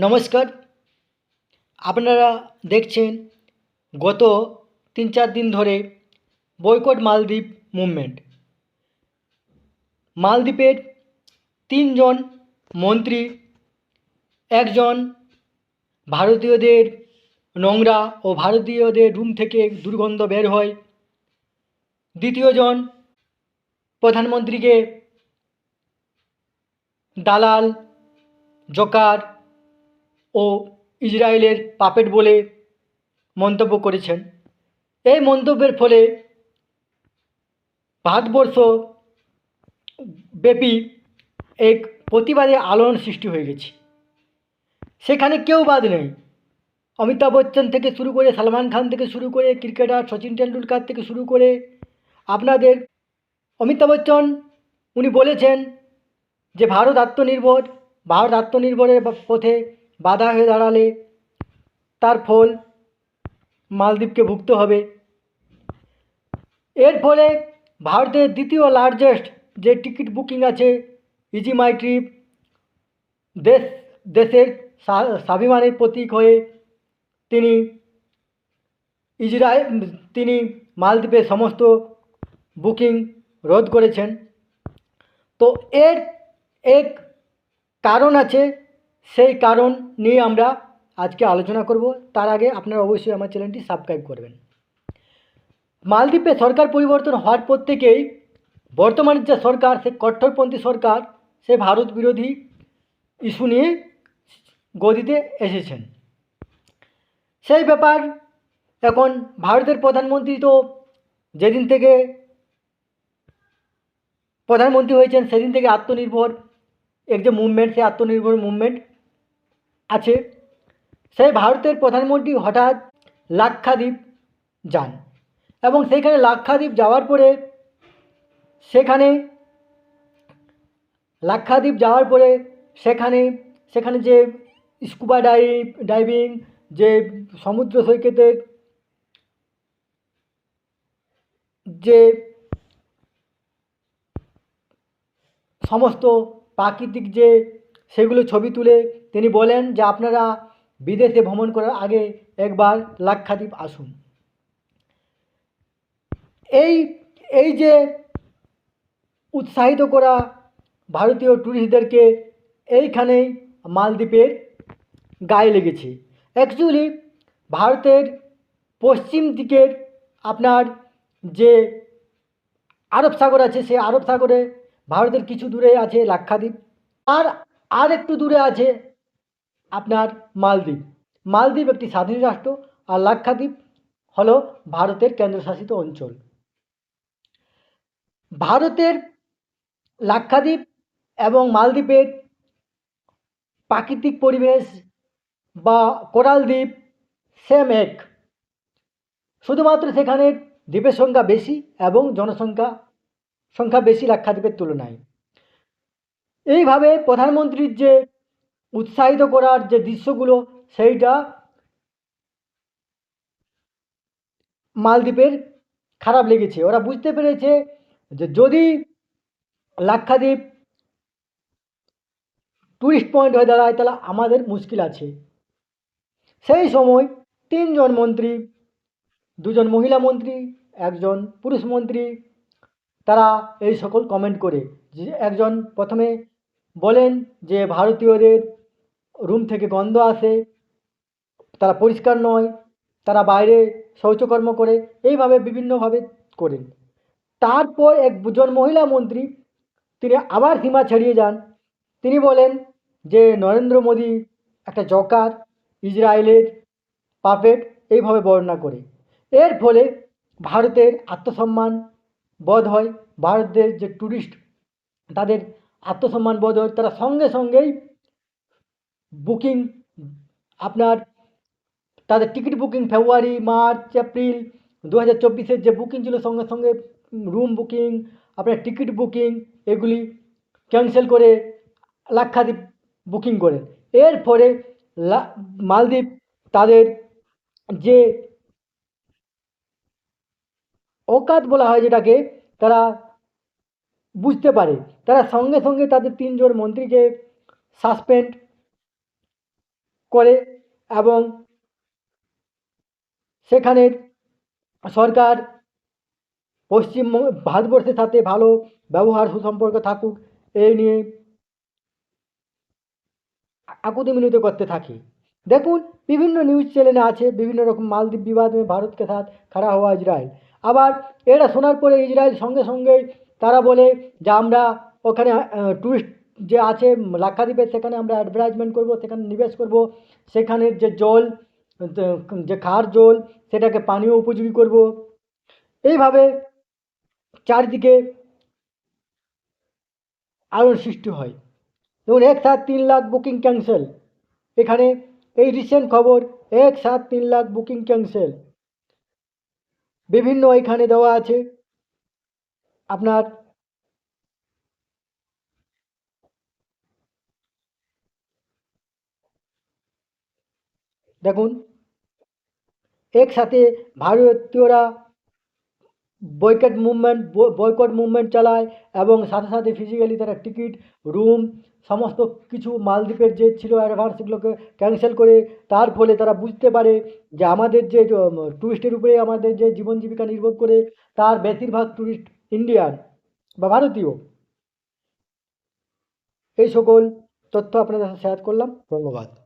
নমস্কার। আপনারা দেখছেন গত তিন চার দিন ধরে বয়কট মালদ্বীপ মুভমেন্ট। মালদ্বীপের তিনজন মন্ত্রী, একজন ভারতীয়দের নোংরা ও ভারতীয়দের রুম থেকে দুর্গন্ধ বের হয়। দ্বিতীয়জন প্রধানমন্ত্রীকে দালাল, জোকার ও ইসরায়েলের পাপেট বলে মন্তব্য করেছেন। এই মন্তব্যের ফলে ভারতবর্ষ ব্যাপী এক প্রতিবাদে আলোড়ন সৃষ্টি হয়ে গেছে। সেখানে কেউ বাদ নেই। অমিতাভ বচ্চন থেকে শুরু করে সালমান খান থেকে শুরু করে ক্রিকেটার সচিন টেন্ডুলকার থেকে শুরু করে আপনাদের অমিতাভ বচ্চন, উনি বলেছেন যে, ভারত আত্মনির্ভর, ভারত আত্মনির্ভরের পথে বাধা হয়ে দাঁড়ালে তার ফল মালদ্বীপকে ভুগতে হবে। এর ফলে ভারতের দ্বিতীয় লার্জেস্ট যে টিকিট বুকিং আছে ইজি মাই ট্রিপ দেশ, দেশের স্বাভিমানের প্রতীক হয়ে তিনি ইসরায়েল তিনি মালদ্বীপের সমস্ত বুকিং রদ করেছেন। তো এর এক কারণ আছে সেই কারণ নিয়ে আমরা আজকে আলোচনা করব। তার আগে আপনারা অবশ্যই আমার চ্যানেলটি সাবস্ক্রাইব করবেন। মালদ্বীপে সরকার পরিবর্তন হওয়ার পর থেকেই বর্তমানের যে সরকার, সে কট্টরপন্থী সরকার, সে ভারত বিরোধী ইস্যু নিয়ে গদিতে এসেছেন। সেই ব্যাপার এখন ভারতের প্রধানমন্ত্রী তো যেদিন থেকে প্রধানমন্ত্রী হয়েছেন, সেদিন থেকে আত্মনির্ভর এক যে মুভমেন্ট সেই আত্মনির্ভর মুভমেন্ট আছে। সেই ভারতের প্রধানমন্ত্রী হঠাৎ লাক্ষাদ্বীপ যান এবং সেইখানে লাক্ষাদ্বীপ যাওয়ার পরে সেখানে লাক্ষাদ্বীপ যাওয়ার পরে সেখানে সেখানে যে স্কুবা ডাইভ ডাইভিং যে সমুদ্র সৈকতের যে সমস্ত প্রাকৃতিক যে সেগুলো ছবি তুলে তিনি বলেন যে আপনারা বিদেশে ভ্রমণ করার আগে একবার লাক্ষাদ্বীপ আসুন। এই এই যে উৎসাহিত করা ভারতীয় ট্যুরিস্টদেরকে এইখানেই মালদ্বীপের গায়ে লেগেছে। অ্যাকচুয়ালি ভারতের পশ্চিম দিকের আপনার যে আরব সাগর আছে, সেই আরব সাগরে ভারতের কিছু দূরে আছে লাক্ষাদ্বীপ। আর আর একটু দূরে আছে আপনার মালদ্বীপ। মালদ্বীপ একটি স্বাধীন রাষ্ট্র আর লাক্ষাদ্বীপ হল ভারতের কেন্দ্রশাসিত অঞ্চল। ভারতের লাক্ষাদ্বীপ এবং মালদ্বীপের প্রাকৃতিক পরিবেশ বা কোরাল দ্বীপ সেম এক। শুধুমাত্র সেখানের দ্বীপের সংখ্যা বেশি এবং জনসংখ্যা, সংখ্যা বেশি লাক্ষাদ্বীপের তুলনায়। এইভাবে প্রধানমন্ত্রীর যে উৎসাহিত করার যে দৃশ্যগুলো, সেইটা মালদ্বীপের খারাপ লেগেছে। ওরা বুঝতে পেরেছে যে যদি লাক্ষাদ্বীপ টুরিস্ট পয়েন্ট হয়ে দাঁড়ায়, তাহলে আমাদের মুশকিল আছে। সেই সময় তিনজন মন্ত্রী, দুজন মহিলা মন্ত্রী, একজন পুরুষ মন্ত্রী, তারা এই সকল কমেন্ট করে যে একজন প্রথমে বলেন যে ভারতীয়দের রুম থেকে গন্ধ আসে, তারা পরিষ্কার নয়, তারা বাইরে শৌচকর্ম করে, এইভাবে বিভিন্নভাবে করেন। তারপর একজন মহিলা মন্ত্রী, তিনি আবার সীমা ছাড়িয়ে যান। তিনি বলেন যে, নরেন্দ্র মোদী একটা জকার, ইসরায়েলের পাপেট এইভাবে বর্ণনা করে। এর ফলে ভারতের আত্মসম্মান বোধ হয়, ভারতের যে ট্যুরিস্ট তাদের আত্মসম্মান বোধ হয় তারা সঙ্গে সঙ্গেই বুকিং, আপনার তাদের ticket booking February, March, April দু হাজার চব্বিশের যে বুকিং ছিল সঙ্গে সঙ্গে রুম বুকিং, আপনার টিকিট বুকিং, এগুলি ক্যান্সেল করে লাক্ষাদ্বীপ বুকিং করেন এর ফলে লা, মালদ্বীপ তাদের যে অকাত বলা হয় যেটাকে, তারা বুঝতে পারে তারা সঙ্গে সঙ্গে তাদের তিনজন মন্ত্রীকে সাসপেন্ড করে এবং সেখানের সরকার পশ্চিমবঙ্গ ভারতবর্ষের সাথে ভালো ব্যবহার সুসম্পর্ক থাকুক এই নিয়ে আকুতি মিনতি করতে থাকি দেখুন বিভিন্ন নিউজ চ্যানেলে আছে বিভিন্ন রকম মালদ্বীপ বিবাদ ভারতকে সাথ খাড়া হওয়া ইসরায়েল আবার এরা শোনার পরে ইসরায়েল সঙ্গে সঙ্গে তারা বলে যে আমরা ওখানে টুরিস্ট যে আছে লাক্ষাদ্বীপে, সেখানে আমরা অ্যাডভার্টাইজমেন্ট করব, সেখানে নিবেশ করব। সেখানের যে জল, যে খার জল, সেটাকে পানীয় উপযোগী করব। এইভাবে চারদিকে আলোর সৃষ্টি হয়। যেমন এক সাত তিন লাখ বুকিং ক্যান্সেল এখানে এই রিসেন্ট খবর, এক সাত তিন লাখ বুকিং ক্যান্সেল বিভিন্ন এখানে দেওয়া আছে। আপনার দেখুন, একসাথে ভারতীয়রা বয়কট মুভমেন্ট বয়কট মুভমেন্ট চালায় এবং সাথে সাথে ফিজিক্যালি তারা টিকিট রুম সমস্ত কিছু মালদ্বীপের যে ছিল অ্যাডভান্স সেগুলোকে ক্যান্সেল করে, তার ফলে তারা বুঝতে পারে যে আমাদের যে টুরিস্টের উপরে আমাদের যে জীবন জীবিকা নির্ভর করে, তার বেশিরভাগ টুরিস্ট ইন্ডিয়ান বা ভারতীয়। এই সকল তথ্য আপনাদের সাথে শেয়ার করলাম। ধন্যবাদ।